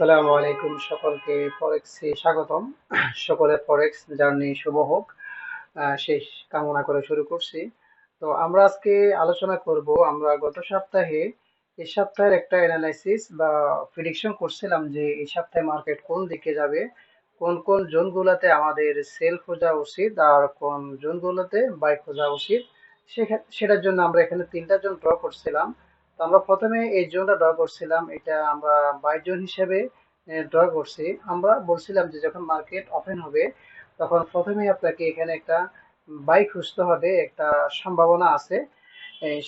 আসসালামু আলাইকুম সকলকে ফরেক্সে স্বাগতম। সকলের ফরেক্স জার্নি শুভ হোক সেই কামনা করে শুরু করছি। তো আমরা আজকে আলোচনা করব, আমরা গত সপ্তাহে এই সপ্তাহের একটা অ্যানালাইসিস বা প্রিডিকশন করছিলাম যে এই সপ্তাহে মার্কেট কোন দিকে যাবে, কোন কোন জোনগুলোতে আমাদের সেল খোঁজা উচিত আর কোন জোনগুলোতে বাই খোঁজা উচিত। সেটার জন্য আমরা এখানে তিনটা জোন ড্র করছিলাম। তো আমরা প্রথমে এই জোনটা ড্র করছিলাম, এটা আমরা বাই জোন হিসেবে ড্র করছি। আমরা বলছিলাম যে যখন মার্কেট ওপেন হবে, তখন প্রথমেই আপনাকে এখানে একটা বাই খুঁজতে হবে, একটা সম্ভাবনা আছে।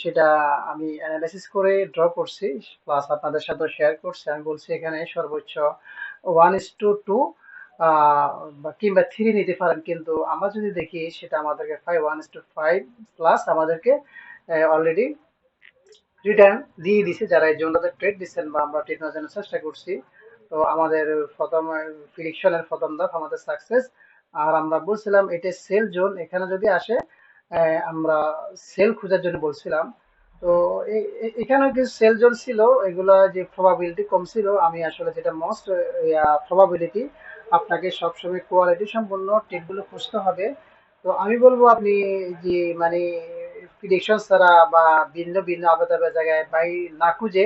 সেটা আমি অ্যানালাইসিস করে ড্র করছি প্লাস আপনাদের সাথে শেয়ার করছি। আমি বলছি এখানে সর্বোচ্চ ওয়ান ইস টু টু কিংবা থ্রি নিতে পারেন। কিন্তু আমরা যদি দেখি, সেটা আমাদেরকে five one is two five plus আমাদেরকে অলরেডি রিটার্ন দিয়ে দিছে যারা এই জোনটাতে ট্রেড দিচ্ছেন বা আমরা ট্রেড নেওয়ার জন্য চেষ্টা করছি। তো আমাদের প্রথম প্রিডিকশনের প্রথম ধাপ, আমাদের সাকসেস আর আমরা বলছিলাম, এটা সেল জোন এখানে যদি আসে আমরা সেল খোঁজার জন্য বলছিলাম। তো এখানে কিছু সেল জোন ছিল, এগুলা যে প্রবাবিলিটি কম ছিল, আমি আসলে যেটা মোস্ট প্রবাবিলিটি আপনাকে সবসময় কোয়ালিটি সম্পন্ন টেকগুলো খুঁজতে হবে। তো আমি বলব, আপনি যে মানে প্রিডিকশন ছাড়া বা ভিন্ন ভিন্ন আলাদা জায়গায় বাই না খুঁজে,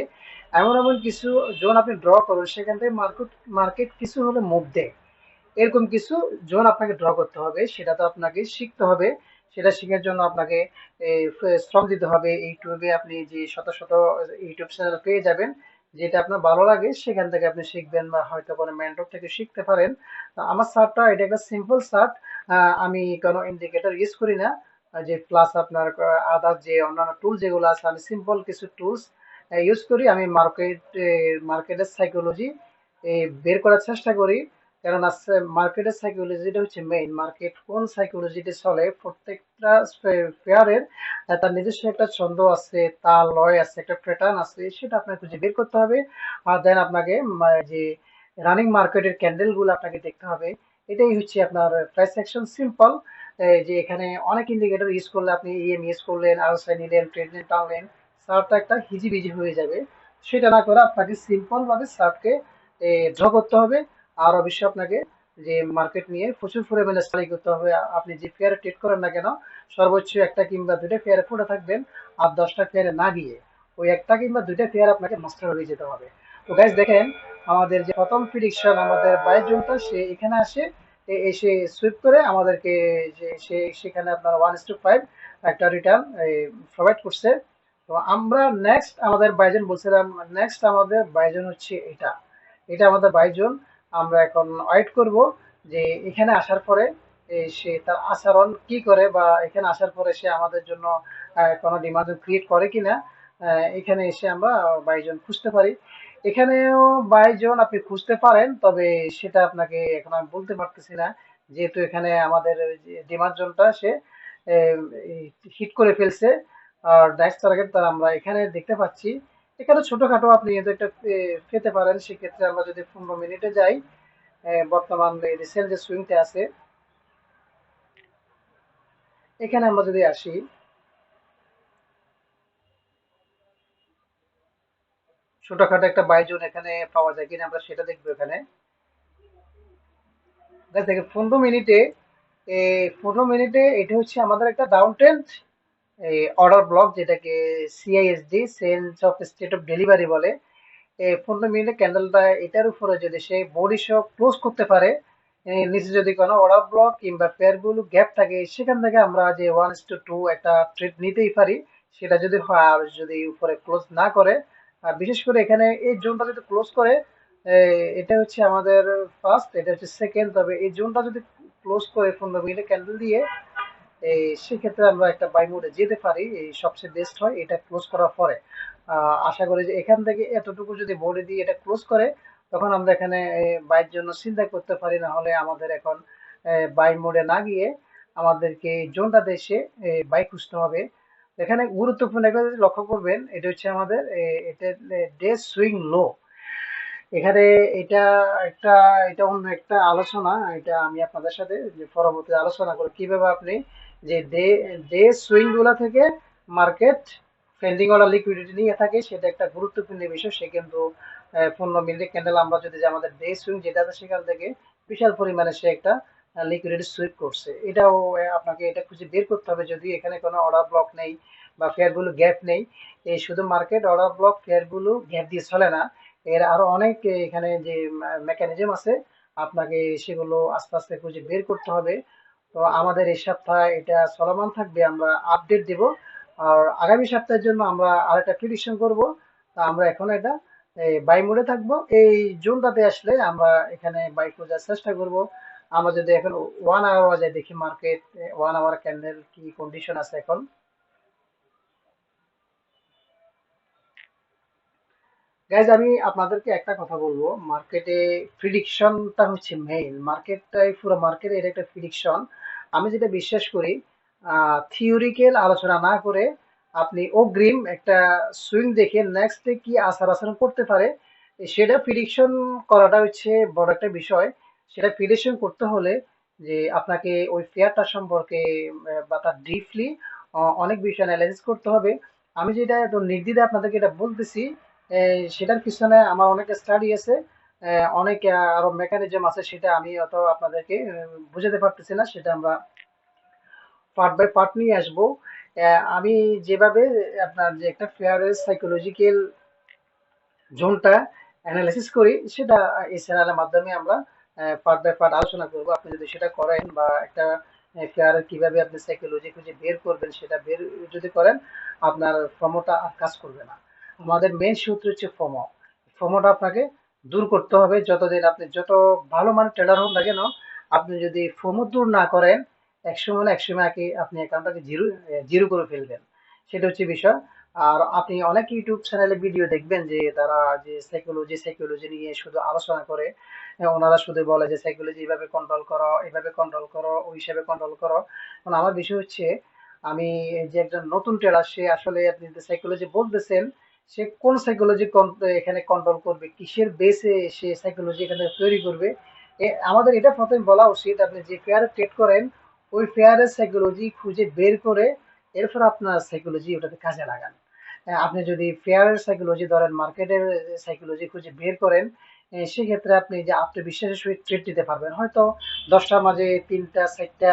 এমন এমন কিছু জোন আপনি ড্র করুন, সেখান থেকে মার্কেট মার্কেট কিছু হলে মুভ দেয়। এরকম কিছু জোন আপনাকে ড্র করতে হবে, সেটা তো আপনাকে শিখতে হবে। সেটা শেখার জন্য আপনাকে শ্রম দিতে হবে। ইউটিউবে আপনি যে শত শত ইউটিউব চ্যানেল পেয়ে যাবেন, যেটা আপনার ভালো লাগে, সেখান থেকে আপনি শিখবেন বা হয়তো কোনো মেন্টর থেকে শিখতে পারেন। আমার সার্টটা এটা একটা সিম্পল সার্ট আমি কোনো ইন্ডিকেটর ইউজ করি না। যে প্লাস আপনার আদার যে অন্যান্য টুল যেগুলো আছে, আমি সিম্পল কিছু টুলস ইউজ করি। আমি মার্কেট মার্কেটের সাইকোলজি বের করার চেষ্টা করি। কারণ আছে মার্কেটের সাইকোলজিটা হচ্ছে মেইন মার্কেট কোন সাইকোলজিতে চলে, প্রত্যেকটা পেয়ারের তার নিজস্ব একটা ছন্দ আছে তার লয় আছে, একটা প্যাটার্ন আছে, সেটা আপনাকে খুঁজে বের করতে হবে। আর দেন আপনাকে যে রানিং মার্কেটের ক্যান্ডেলগুলো আপনাকে দেখতে হবে। এটাই হচ্ছে আপনার প্রাইস অ্যাকশন সিম্পল যে এখানে অনেক ইন্ডিকেটর ইউজ করলে আপনি ইএম ইউজ করলেন আরএসআই নিলেন ট্রেড টানলেন সার্টটা একটা হিজিবিজি হয়ে যাবে। সেটা না করে আপনাকে সিম্পল ভাবে সার্টকে ড্র করতে হবে। আর অবশ্যই আপনাকে যে মার্কেট নিয়ে প্রচুর পরিমাণে স্টাডি করতে হবে। আপনি যে ফেয়ারে ট্রেড করেন না কেন, সর্বোচ্চ একটা কিংবা দুইটা ফেয়ারে পড়ে থাকবেন আর দশটা ফেয়ারে না গিয়ে ওই একটা কিংবা দুইটা ফেয়ার আপনাকে মাস্টার হয়ে যেতে হবে। তো গাইজ দেখেন, আমাদের যে প্রথম প্রিডিকশন আমাদের বাইশ জনটা সে এখানে আসে এসে সুইপ করে আমাদেরকে যে সেখানে আপনার ওয়ান টু ফাইভ একটা রিটার্ন প্রোভাইড করছে। তো আমরা নেক্সট আমাদের বাইজন বলছিলাম নেক্সট আমাদের বাইজন হচ্ছে এটা। এটা আমাদের বাইজন আমরা এখন ওয়েট করব যে এখানে আসার পরে সে তার আচরণ কি করে বা এখানে আসার পরে সে আমাদের জন্য কোনো ডিমান্ড ক্রিয়েট করে কিনা এখানে এসে আমরা বাইজন খুঁজতে পারি। এখানেও বাইজন আপনি খুঁজতে পারেন, তবে সেটা আপনাকে এখন আমি বলতে পারতেছি না। যেহেতু এখানে আমাদের ডিমান্ড জোনটা, সে হিট করে ফেলছে। আর নেক্সট টার্গেট তার আমরা এখানে দেখতে পাচ্ছি। এখানে ছোটোখাটো আপনি কিন্তু একটা পেতে পারেন। সেক্ষেত্রে আমরা যদি পনেরো মিনিটে যাই বর্তমান রিসেল যে সুইংটা আছে, এখানে আমরা যদি আসি ছোটখাটো একটা বাইজোন এখানে পাওয়া যায় কিনা আমরা সেটা দেখব এখানে। দেখ দেখেন, পনেরো মিনিটে এই পনেরো মিনিটে এটা হচ্ছে আমাদের একটা ডাউন ট্রেন্ড এই অর্ডার ব্লক যেটাকে CISD sales of state of delivery বলে। এই পনেরো মিনিটে ক্যান্ডেলটা এটার উপরে যদি সে বডি সহ ক্লোজ করতে পারে নিচে যদি কোনো অর্ডার ব্লক কিংবা পেয়ারগুলো গ্যাপ থাকে, সেখান থেকে আমরা যে ওয়ান টু টু একটা ট্রেড নিতেই পারি। সেটা যদি হয় আর যদি উপরে ক্লোজ না করে বিশেষ করে এখানে এই জোনটা যদি ক্লোজ করে এটা হচ্ছে আমাদের ফার্স্ট এটা হচ্ছে সেকেন্ড তবে এই জোনটা যদি ক্লোজ করে পনেরো মিনিটে ক্যান্ডেল দিয়ে এই সেক্ষেত্রে আমরা একটা বাই মোডে যেতে পারি এই সবচেয়ে বেস্ট হয়, এটা ক্লোজ করার পরে। আশা করি যে এখান থেকে এতটুকু যদি বোর্ডে দিয়ে এটা ক্লোজ করে, তখন আমরা এখানে বাইয়ের জন্য চিন্তা করতে পারি, না হলে আমাদের এখন বাই মোডে না গিয়ে আমাদেরকে জোনটাতে এসে বাই খুঁজতে হবে। এখানে গুরুত্বপূর্ণ একটা লক্ষ্য করবেন, এটা হচ্ছে আমাদের এটা ডে সুইং লো এখানে এটা একটা, এটা অন্য একটা আলোচনা, এটা আমি আপনাদের সাথে পরবর্তী আলোচনা করব কীভাবে আপনি যে ডে ডে সুইংগুলা থেকে মার্কেট পেন্ডিং ওয়ালা লিকুইডিটি নিয়ে থাকে, সেটা একটা গুরুত্বপূর্ণ বিষয়, সে কিন্তু পনেরো মিনিটের ক্যান্ডেল আমরা যদি আমাদের ডে সুইং যেটা আছে সেখান থেকে বিশাল পরিমাণে সে একটা লিকুইডিটি সুইপ করছে। এটাও আপনাকে এটা খুঁজে বের করতে হবে যদি এখানে কোনো অর্ডার ব্লক নেই বা ফেয়ারগুলো গ্যাপ নেই। এই শুধু মার্কেট অর্ডার ব্লক ফেয়ারগুলো গ্যাপ দিয়ে চলে না। এর আরও অনেক এখানে যে মেকানিজম আছে, আপনাকে সেগুলো আস্তে আস্তে খুঁজে বের করতে হবে। তো আমাদের এই সপ্তাহে এটা চলমান থাকবে, আমরা আপডেট দিব। আর আগামী সপ্তাহের জন্য আমরা আর একটা প্রিডিকশন করব। তা আমরা এখন এটা বাই মোডে থাকব। এই জোনটাতে আসলে আমরা এখানে বাই খোঁজার চেষ্টা করব। আমরা যদি এখন ওয়ান আওয়ার বাজে দেখি মার্কেট ওয়ান আওয়ার ক্যান্ডেল কি কন্ডিশন আছে এখন? গাইজ আমি আপনাদেরকে একটা কথা বলব। মার্কেটে প্রিডিকশনটা হচ্ছে মেইন মার্কেটটাই পুরো মার্কেট এর একটা প্রিডিকশন আমি যেটা বিশ্বাস করি থিওরিক্যাল আলোচনা না করে আপনি অগ্রিম একটা সুইং দেখে নেক্সট কি আচার আচরণ করতে পারে, সেটা প্রিডিকশন করাটা হচ্ছে বড় একটা বিষয়। সেটা প্রিডিকশন করতে হলে যে আপনাকে ওই ফেয়ারটা সম্পর্কে বা তার ডিপলি অনেক বিষয় অ্যানালাইসিস করতে হবে। আমি যেটা এত নির্দ্বিধায় আপনাদেরকে এটা বলতেছি সেটার পিছনে আমার অনেক স্টাডি আছে অনেক আরও মেকানিজম আছে, সেটা আমি অত আপনাদেরকে বোঝাতে পারতেছি না, সেটা আমরা পার্ট বাই পার্ট নিয়ে আসব। আমি যেভাবে আপনার যে একটা ফেয়ারের সাইকোলজিক্যাল জোনটা অ্যানালাইসিস করি, সেটা এই চ্যানেলের মাধ্যমে আমরা পার্ট বাই পার্ট আলোচনা করব। আপনি যদি সেটা করেন বা একটা ফেয়ার কীভাবে আপনি সাইকোলজি খুঁজে বের করবেন সেটা বের যদি করেন, আপনার ফর্মটা আর কাজ করবে না। আমাদের মেন সূত্র হচ্ছে ফর্ম ফর্মটা আপনাকে দূর করতে হবে। যতদিন আপনি যত ভালো মানের ট্রেডার হন না কেন, আপনি যদি ফর্ম দূর না করেন, একসময় না একসময় আগে আপনি অ্যাকাউন্টটাকে জিরো জিরো করে ফেলবেন। সেটা হচ্ছে বিষয়। আর আপনি অনেক ইউটিউব চ্যানেলে ভিডিও দেখবেন যে তারা যে সাইকোলজি সাইকোলজি নিয়ে শুধু আলোচনা করে ওনারা শুধু বলে যে সাইকোলজি এইভাবে কন্ট্রোল করো, এইভাবে কন্ট্রোল করো, ওই হিসাবে কন্ট্রোল করো। কারণ আমার বিষয় হচ্ছে, আমি যে একজন নতুন ট্রেডার সে আসলে আপনি যে সাইকোলজি বলতেছেন, সে কোন সাইকোলজি এখানে কন্ট্রোল করবে, কিসের বেসে সে সাইকোলজি এখানে তৈরি করবে? আমাদের এটা প্রথমে বলা উচিত, আপনি যে ফেয়ারে ট্রেড করেন, ওই ফেয়ারের সাইকোলজি খুঁজে বের করে, এরপর আপনার সাইকোলজি ওটাতে কাজে লাগান। আপনি যদি ফেয়ারের সাইকোলজি ধরেন মার্কেটের সাইকোলজি খুঁজে বের করেন সেক্ষেত্রে আপনি যে আত্মবিশ্বাসের সহিত ট্রেড দিতে পারবেন। হয়তো দশটার মাঝে তিনটা, চারটা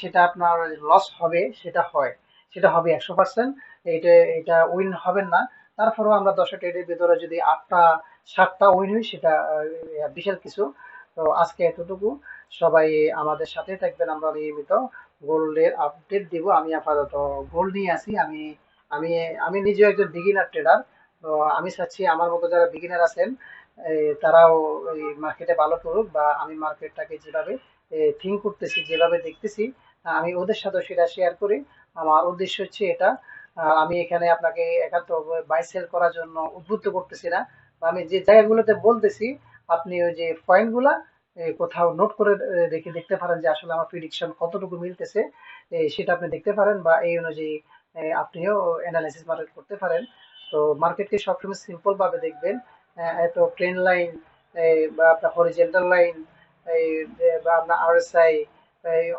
সেটা আপনার লস হবে, সেটা হয়। সেটা হবে একশো পার্সেন্ট এটা এটা উইন হবেন না। তারপরেও আমরা দশটা ট্রেডের ভিতরে যদি আটটা, সাতটা উইন হই সেটা বিশাল কিছু। তো আজকে এতটুকু। সবাই আমাদের সাথে থাকবেন। আমরা নিয়মিত গোল্ডের আপডেট দিব। আমি আপাতত গোল্ড নিয়ে আসি আমি আমি আমি নিজেও একজন বিগিনার ট্রেডার তো আমি চাচ্ছি আমার মতো যারা বিগিনার আছেন তারাও এই মার্কেটে ভালো করুক বা আমি মার্কেটটাকে যেভাবে থিঙ্ক করতেছি, যেভাবে দেখতেছি, আমি ওদের সাথে সেটা শেয়ার করি। আমার উদ্দেশ্য হচ্ছে এটা আমি এখানে আপনাকে একান্ত বাই সেল করার জন্য উদ্বুদ্ধ করতেছি না আমি যে জায়গাগুলোতে বলতেছি, আপনি ওই যে পয়েন্টগুলা কোথাও নোট করে রেখে দেখতে পারেন যে আসলে আমার প্রিডিকশন কতটুকু মিলতেছে সেটা আপনি দেখতে পারেন বা এই অনুযায়ী আপনিও অ্যানালাইসিস মার্কেট করতে পারেন। তো মার্কেটকে সবসময় সিম্পল ভাবে দেখবেন। এত ট্রেন লাইন বা আপনার হরিজেন্টাল লাইন এই বা আপনার আরএসআই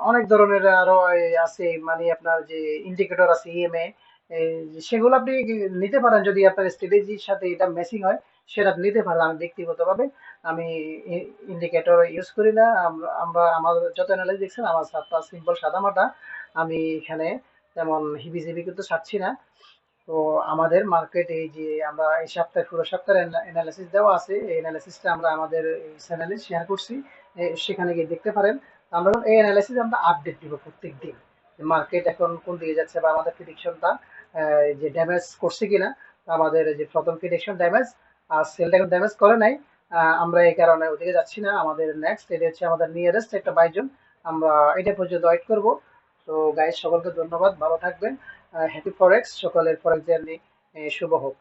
অনেক ধরনের আরও, এই, আছে মানে আপনার যে ইন্ডিকেটর আছে ইএমএ সেগুলো আপনি নিতে পারেন। যদি আপনার স্ট্র্যাটেজির সাথে এটা ম্যাচিং হয়, সেটা নিতে পারেন। আমি ব্যক্তিগতভাবে আমি ইন্ডিকেটর ইউজ করি না। আমরা আমরা যত অ্যানালাইজ দেখছেন, আমার সাতটা সিম্পল সাদামাটা আমি এখানে তেমন হিবিজিবি কিন্তু ছাড়ছি না। তো আমাদের মার্কেট এই যে আমরা এই সপ্তাহে, পুরো সপ্তাহের অ্যানালাইসিস দেওয়া আছে, এই অ্যানালাইসিসটা আমরা আমাদের চ্যানেলে শেয়ার করছি। সেখানে গিয়ে দেখতে পারেন। আমরা এই অ্যানালাইসিস আমরা আপডেট দিব প্রত্যেক দিন মার্কেট এখন কোন দিকে যাচ্ছে বা আমাদের প্রিডিকশনটা যে ড্যামেজ করছে কিনা আমাদের যে প্রথম প্রিডিকশন ড্যামেজ আর সেলটা এখন ড্যামেজ করে নাই আমরা এই কারণে ওদিকে যাচ্ছি না। আমাদের নেক্সট এটা হচ্ছে আমাদের নিয়ারেস্ট একটা বাইজন আমরা এটা পর্যন্ত ওয়েট করব। তো গাইজ সকলকে ধন্যবাদ ভালো থাকবেন। হ্যাপি ফরেক্স সকলের ফরেক্স জার্নি শুভ হোক।